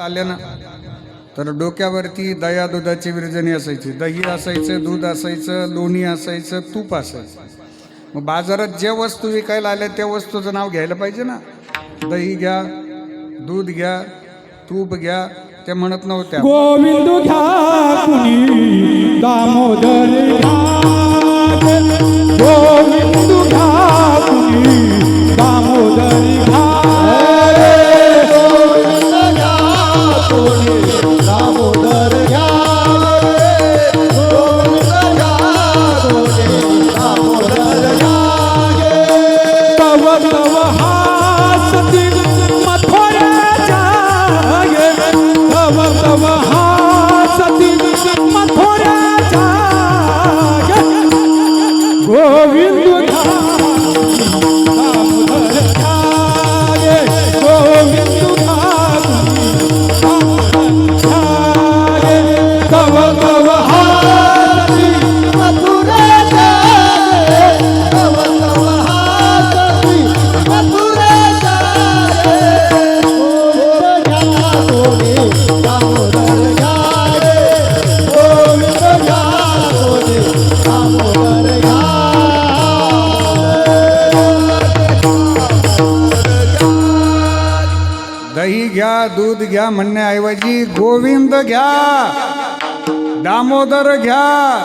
आल्या ना तर डोक्यावरती दया दुधाची विरजणी असायची. दही असायचं दूध असायचं लोणी असायचं तूप असायचं. मग बाजारात ज्या वस्तू विकायला आल्या त्या वस्तूचं नाव घ्यायला पाहिजे ना. दही घ्या दूध घ्या तूप घ्या त्या म्हणत नव्हत्या. गोविंद घ्या कुणी दामोदर गोविंद घ्या कुणी दूध घ्या म्हणण्याऐवजी गोविंद घ्या. दामोदर घ्या.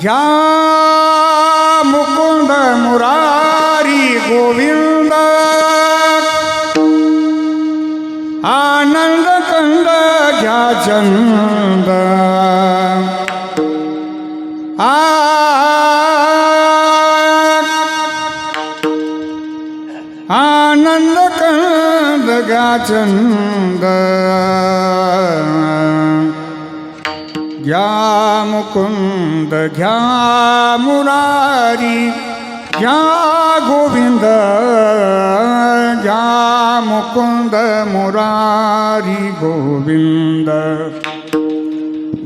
घ्या मुकुंद मुरारी गोविंद. आनंद कंद घ्या चंद. आ कंद चंद घ्या मुकुंद घ्या मुरारी घ्या गोविंद घ्या मुकुंद मुरारी गोविंद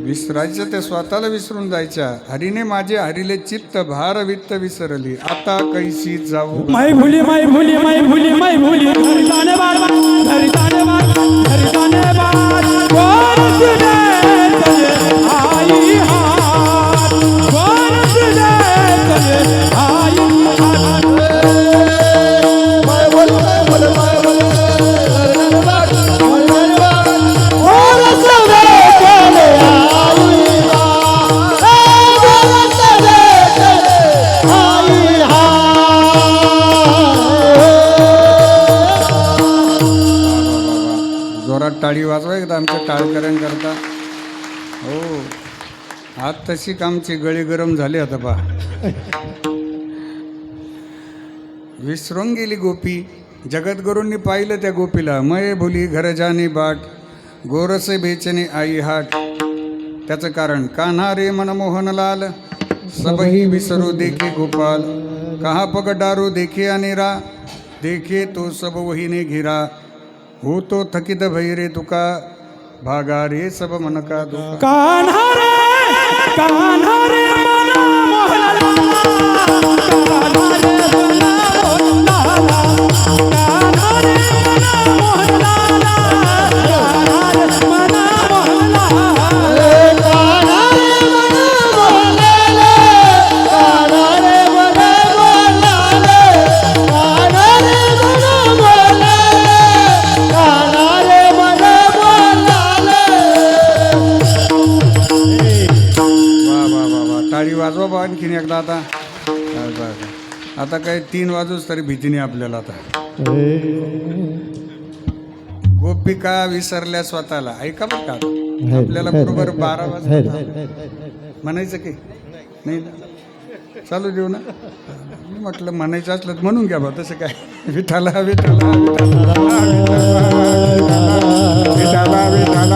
विसरायचं ते स्वतःला विसरून जायच्या. हरीने माझे हरिले चित्त भार वित्त विसरली. आता कैसी जाऊ? माय भुली माय भुली माय भुली माय भुली. घर बार घर बार बार. जोरात टाळी वाजवा एकदा आमच्या टाळकऱ्यांकरता. हो. आज तशी आमची गळी गरम झाली आता पा विसरून गेली गोपी. जगद्गुरूंनी पाहिलं त्या गोपीला. मये भुली घर जाणे बाट गोरसे बेचणे आई हाट. त्याचं कारण कान्हा रे मनमोहन लाल सबही विसरू देखे गोपाल. कहा पग डारू देखे अनेरा. देखे तो सब वहीने घिरा. हो तो थकित भैरे तुका भागा रे सब मन का दुका। कान्हा रे कान्हा रे मना कान्हा रे वाजवा बा आणखीन एकदा आता. आता काय तीन वाजूच तरी भीती नाही आपल्याला आता. गोपिका विसरल्या स्वतःला? ऐका बरं का. आपल्याला बरोबर बारा वाजता म्हणायचं की? नाही? चालू देऊ ना. मी म्हटलं म्हणायचं असलं तर म्हणून घ्या बा तसं काय? विठाला विठाला विठाला विठाला